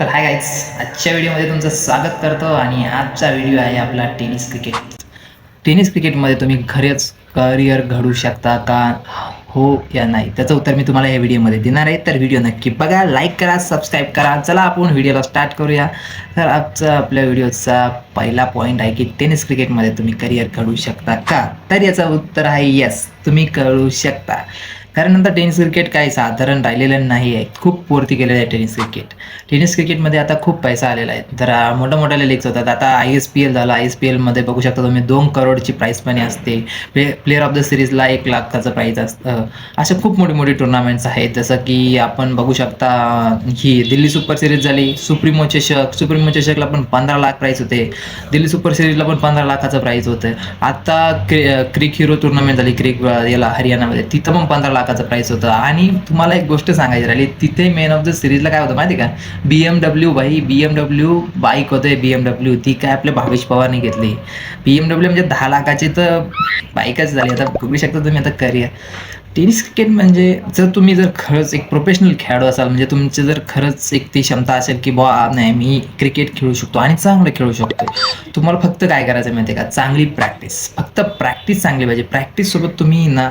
तर hi guys आजच्या व्हिडिओमध्ये तुमचं स्वागत करतो आणि आजचा व्हिडिओ आहे आपला टेनिस क्रिकेट टेनिस क्रिकेटमध्ये तुम्ही खरेच करिअर घडू शकता का हो या नाही त्याचं उत्तर मी तुम्हाला या व्हिडिओमध्ये देणार आहे. तर व्हिडिओ नक्की बघा लाईक करा सबस्क्राईब करा. चला आपण व्हिडिओला स्टार्ट करूया. तर आजचा आपल्या व्हिडिओचा पहिला पॉईंट आहे की टेनिस क्रिकेटमध्ये तुम्ही करिअर घडू शकता का? तर याचं उत्तर आहे येस तुम्ही करू शकता. कारण नंतर टेनिस क्रिकेट काही साधारण राहिलेलं नाही आहे खूप वरती गेलेलं आहे टेनिस क्रिकेट टेनिस क्रिकेटमध्ये आता खूप पैसा आलेला आहे. तर मोठ्या मोठ्या लीग्स होतात. आता आय एस पी एल झालं. आय एस पी एलमध्ये बघू शकता तुम्ही दोन करोडची प्राईस मनी असते. प्ले प्लेअर ऑफ द सिरीजला एक लाखाचं प्राईज असतं. अशा खूप मोठी मोठी टुर्नामेंट्स आहेत. जसं की आपण बघू शकता ही दिल्ली सुपर सिरीज झाली. सुप्रीमो चषक सुप्रीमो चषकला पण पंधरा लाख प्राईस होते. दिल्ली सुपर सिरीजला पण पंधरा लाखाचं प्राईज होतं. आता क्रिक हिरो टुर्नामेंट झाली. क्रिक याला हरियाणामध्ये. तिथं पण पंधरा लाख लाखाचं प्राईस होतं. आणि तुम्हाला एक गोष्ट सांगायची राहिली तिथे मेन ऑफ द सिरीजला काय होतं माहिती का? बी एम डब्ल्यू बाई बी एम डब्ल्यू बाईक होते बी एम डब्ल्यू ती काय आपल्या भावेश पवारने घेतली. बी एम डब्ल्यू म्हणजे दहा लाखाची तर बाईकच झाली. आता बघू शकता तुम्ही आता करिअर टेनिस क्रिकेट म्हणजे जर तुम्ही जर खरंच एक प्रोफेशनल खेळाडू असाल म्हणजे तुमची जर खरंच एक ती क्षमता असेल की बॉ नाही मी क्रिकेट खेळू शकतो आणि चांगलं खेळू शकतो. तुम्हाला फक्त काय करायचं माहिती आहे का? चांगली प्रॅक्टिस फक्त प्रॅक्टिस चांगली पाहिजे. प्रॅक्टिससोबत तुम्ही ना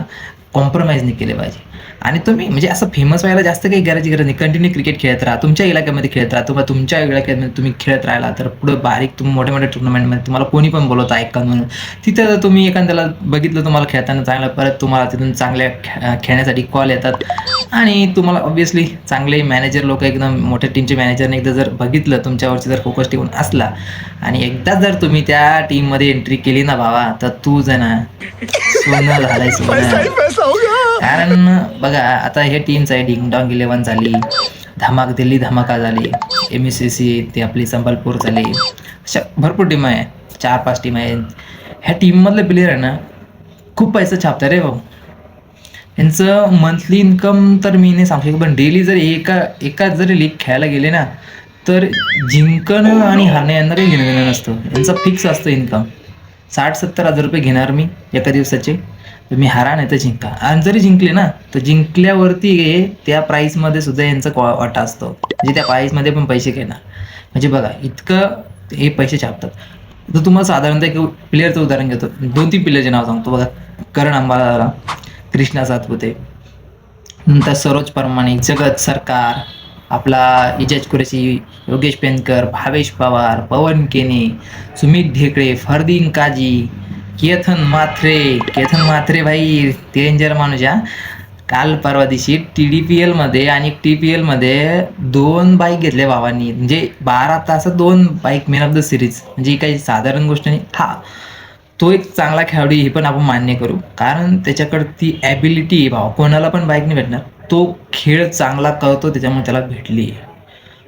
कॉम्प्रोमाइज नाही केले पाहिजे. आणि तुम्ही म्हणजे असं फेमस व्हायला जास्त काही करायची गरज नाही. कंटिन्यू क्रिकेट खेळत राहा. तुमच्या इलाक्यामध्ये खेळत राहा. तुम्हाला तुमच्या इलाक्यामध्ये तुम्ही खेळत राहिला तर पुढे बारीक तुम्ही मोठ्या मोठ्या टुर्नामेंटमध्ये तुम्हाला कोणी पण बोलवतं ऐका म्हणून. तिथं जर तुम्ही एखाद्याला बघितलं तुम्हाला खेळताना चांगलं परत तुम्हाला तिथून चांगल्या खेळण्यासाठी कॉल येतात. आणि तुम्हाला ऑब्व्हियसली चांगले मॅनेजर लोक एकदम मोठ्या टीमचे मॅनेजरने एकदा जर बघितलं तुमच्यावरती जर फोकस ठेवून असला आणि एकदा जर तुम्ही त्या टीममध्ये एंट्री केली ना भावा तर तू जण सोनं झालंय सोनं. कारण बघा आता हे टीम्स आहे डिंगडॉंग इलेवन झाली धमाक दिल्ली धमाका झाली एम एस सी सी ते आपली संबलपूर झाली. अशा भरपूर टीम आहे चार पाच टीम आहे ह्या टीममधले प्लेयर आहे ना खूप पैसा छापतात रे भाऊ. यांचं मंथली इन्कम तर मी नाही सांगू शकतो पण डेली जर एका एका जरी लीग खेळायला गेले ना तर जिंकणं आणि हारणं यांना काही घेणं देणं नसतं. यांचं फिक्स असतं इन्कम साठ सत्तर हजार रुपये घेणार मी एका दिवसाचे. तर मी हारा नाही तर जिंका आणि जरी जिंकले ना तर जिंकल्यावरती त्या प्राईसमध्ये सुद्धा यांचा कॉ- वाटा असतो. म्हणजे त्या प्राईसमध्ये पण पैसे घेणार. म्हणजे बघा इतकं हे पैसे छापतात. तर तुम्हाला साधारणतः एक प्लेअरचं उदाहरण घेतो. दोन तीन प्लेअरचे नाव सांगतो. बघा करण अंबाला कृष्णा सातपुते नंतर सरोज परमाणे जगत सरकार आपला इजाज कुरेशी योगेश पेनकर भावेश पवार पवन केने सुमित ढेकळे फरदीन काजी केथन माथरे केथन माथरे भाई डेंजर माणूस हा काल परवा दिवशी टी डी पी एलमध्ये आणि टी पी एलमध्ये दोन बाईक घेतल्या भावांनी. म्हणजे बारा तासात दोन bike man of the series म्हणजे काही साधारण गोष्ट नाही. हा तो एक चांगला खेळाडू हे पण आपण मान्य करू. कारण त्याच्याकडे ती ॲबिलिटी भावा. कोणाला पण बाईक नाही भेटणार. तो खेळ चांगला करतो त्याच्यामुळे त्याला भेटली.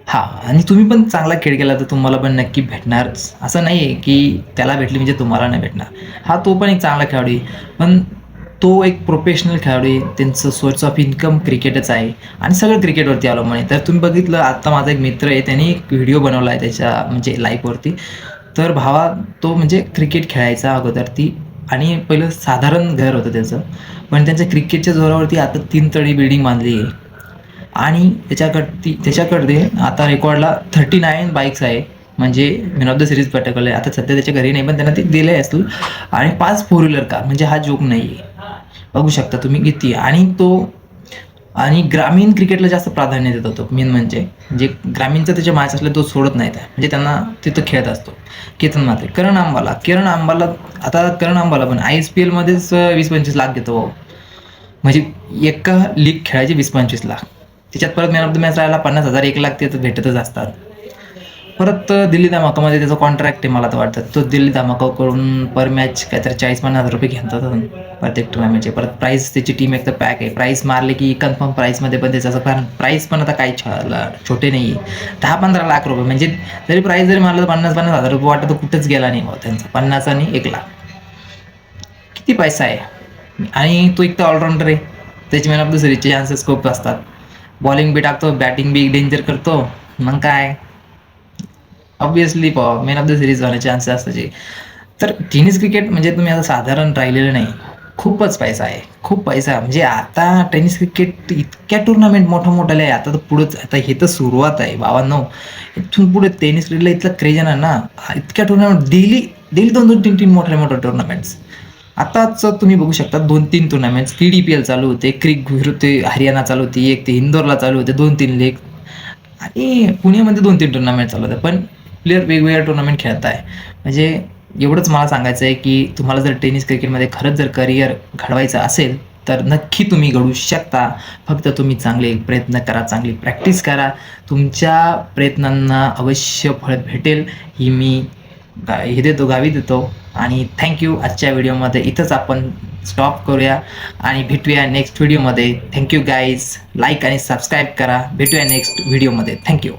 हा आणि तुम्ही पण चांगला खेळ केला तर तुम्हाला पण नक्की भेटणारच असं नाही आहे की त्याला भेटली म्हणजे तुम्हाला नाही भेटणार. हा तो पण एक चांगला खेळाडू आहे. पण तो एक प्रोफेशनल खेळाडू आहे. त्यांचं सोर्स ऑफ इन्कम क्रिकेटच आहे. आणि सगळं क्रिकेटवरती अवलंबून तर तुम्ही बघितलं आत्ता माझा एक मित्र आहे त्यांनी एक व्हिडिओ बनवला आहे त्याच्या म्हणजे लाईफवरती तर भावा तो म्हणजे क्रिकेट खेळायचा अगोदर. ती आणि पहिलं साधारण घर होतं त्याचं. पण त्यांच्या क्रिकेटच्या जोरावरती आता तीन तळी बिल्डिंग बांधली आहे. आणि त्याच्याकडती त्याच्याकडे आता रेकॉर्डला थर्टी नाईन बाईक्स आहे. म्हणजे मेन ऑफ द सिरीज पटकलं आहे. आता सध्या त्याच्या घरी नाही पण त्यांना ते दिले असतील आणि पाच फोर व्हीलर कार म्हणजे हा जोक नाही आहे बघू शकता तुम्ही किती. आणि तो आणि ग्रामीण क्रिकेटला जास्त प्राधान्य देत होतो मेन म्हणजे. जे ग्रामीणचा त्याच्या मॅच असले तो सोडत नाही त्या. म्हणजे त्यांना तिथं खेळत असतो. केतन मात्रे करण आंबाला किरण आंबाला आता करण आंबाला पण आय एस पी एलमध्येच वीस पंचवीस लाख घेतो भाऊ. म्हणजे एका लीग खेळायचे वीस पंचवीस लाख. त्याच्यात परत मॅन ऑफ द मॅच राहायला पन्नास हजार एक लाख ते तर भेटतच असतात. परत दिल्ली धमाकामध्ये त्याचा कॉन्ट्रॅक्ट आहे मला तर वाटतं. तो दिल्ली धमाकाकडून पर मॅच काहीतरी चाळीस पन्नास हजार रुपये घेतात प्रत्येक टुर्नामेंटचे परत प्राईस त्याची टीम एक तर पॅक आहे. प्राईस मारले की कन्फर्म प्राईसमध्ये पण त्याचं कारण प्राईस पण आता काही छोटे नाही आहे दहा पंधरा लाख रुपये. म्हणजे जरी प्राईस जरी मारलं तर पन्नास पन्नास हजार रुपये वाटतं तर कुठंच गेला नाही मग त्यांचा. पन्नास आणि एक लाख. किती पैसा आहे? आणि तो एक तर ऑलराऊंडर आहे. त्याची मॅन ऑफ द सिरीजचे चान्सेस खूप असतात. बॉलिंग बी टाकतो बॅटिंग बी डेंजर करतो. मग काय? Obviously man of the series होण्याचे चान्सेस असतात तर टेनिस क्रिकेट म्हणजे तुम्ही आता साधारण राहिलेलं नाही. खूपच पैसा आहे. खूप पैसा. म्हणजे आता टेनिस क्रिकेट इतक्या टुर्नामेंट मोठ्या मोठ्याला आहे. आता तर पुढंच आता हे तर सुरुवात आहे. बाबांनो इथून पुढे टेनिस क्रिकेटला इतकं क्रेज आहे ना? इतक्या टुर्नामेंट डेली डेली दोन दोन तीन तीन मोठ्या मोठ्या टुर्नामेंट्स आताच तुम्ही बघू शकता दोन तीन tournaments K D P L चालू होते क्रिक विरुद्ध हरियाणा चालू होती एक ते इंदोरला चालू होते दोन तीन लेग आणि पुण्यामध्ये दोन तीन टुर्नामेंट चालू होते. पण प्लेअर वेगवेगळ्या टुर्नामेंट खेळत आहे म्हणजे एवढंच मला सांगायचं आहे की तुम्हाला जर टेनिस क्रिकेटमध्ये खरंच जर करिअर घडवायचं असेल तर नक्की तुम्ही घडू शकता. फक्त तुम्ही चांगले प्रयत्न करा चांगली प्रॅक्टिस करा. तुमच्या प्रयत्नांना अवश्य फळ भेटेल ही मी गा- हे देतो गावी देतो. आणि थँक्यू आजच्या व्हिडिओमध्ये इथंच आपण स्टॉप करूया. आणि भेटूया नेक्स्ट व्हिडिओमध्ये थँक्यू गाईज लाईक आणि सबस्क्राईब करा. भेटूया नेक्स्ट व्हिडिओमध्ये थँक्यू